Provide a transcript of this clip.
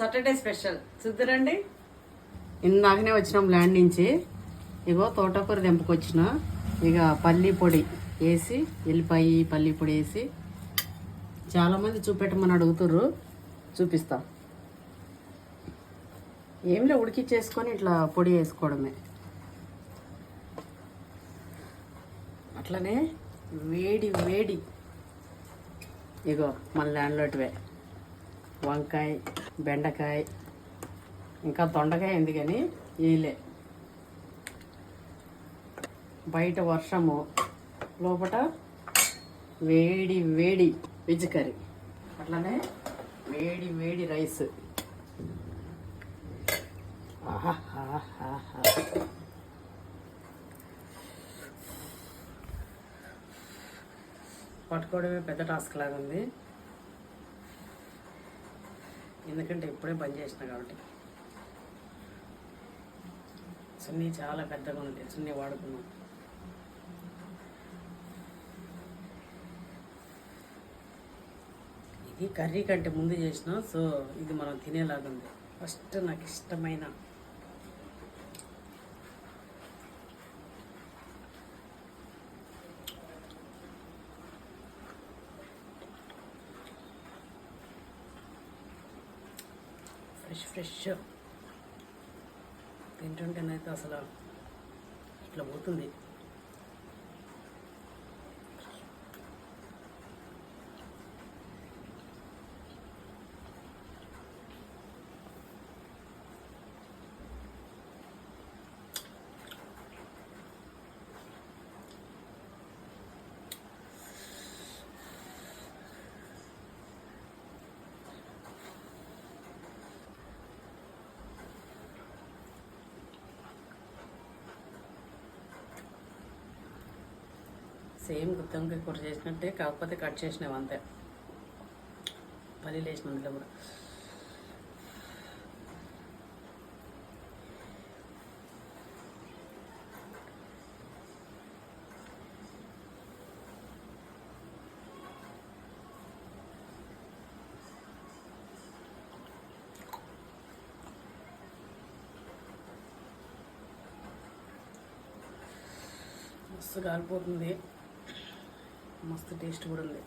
Saturday special చూద్దరండి ఇందాకనే వచ్చినాం land నుంచి. ఇగో తోటకూర దెంపకొచ్చిన ఇక పల్లీ పొడి వేసి ఎల్లిపాయి పల్లీ పొడి వేసి. చాలామంది చూపెట్టమని అడుగుతుర్రు. చూపిస్తా. ఏంలే ఉడికిచ్చేసుకొని ఇట్లా పొడి వేసుకోవడమే. అట్లనే వేడి వేడి. ఇగో మన ల్యాండ్లోటివే. వంకాయ బెండకాయ. ఇంకా దొండకాయ ఎందుకని వేయలే బయట వర్షము లోపల వేడి వేడి వెజ్ కర్రీ. అట్లనే వేడి వేడి రైస్. పట్టుకోవడమే పెద్ద టాస్క్ లాగా ఉంది ఎందుకంటే ఇప్పుడే పని చేసిన కాబట్టి. సున్నీ చాలా పెద్దగా ఉంది. సున్నీ వాడుకున్నాం ఇది కర్రీ కంటే ముందు చేసిన సో ఇది మనం తినేలాగా ఉంది ఫస్ట్ నాకు ఇష్టమైన ఫ్రెష్ ఫ్రెష్ తింటుంటేనైతే అసలు ఇట్లా పోతుంది. సేమ్ గుత్తంకాయ కూర చేసినట్టే కాకపోతే కట్ చేసినావు అంతే. పల్లీలు వేసిన అందులో కూడా. మస్తు కాలిపోతుంది మస్తు టేస్ట్ కూడా ఉంది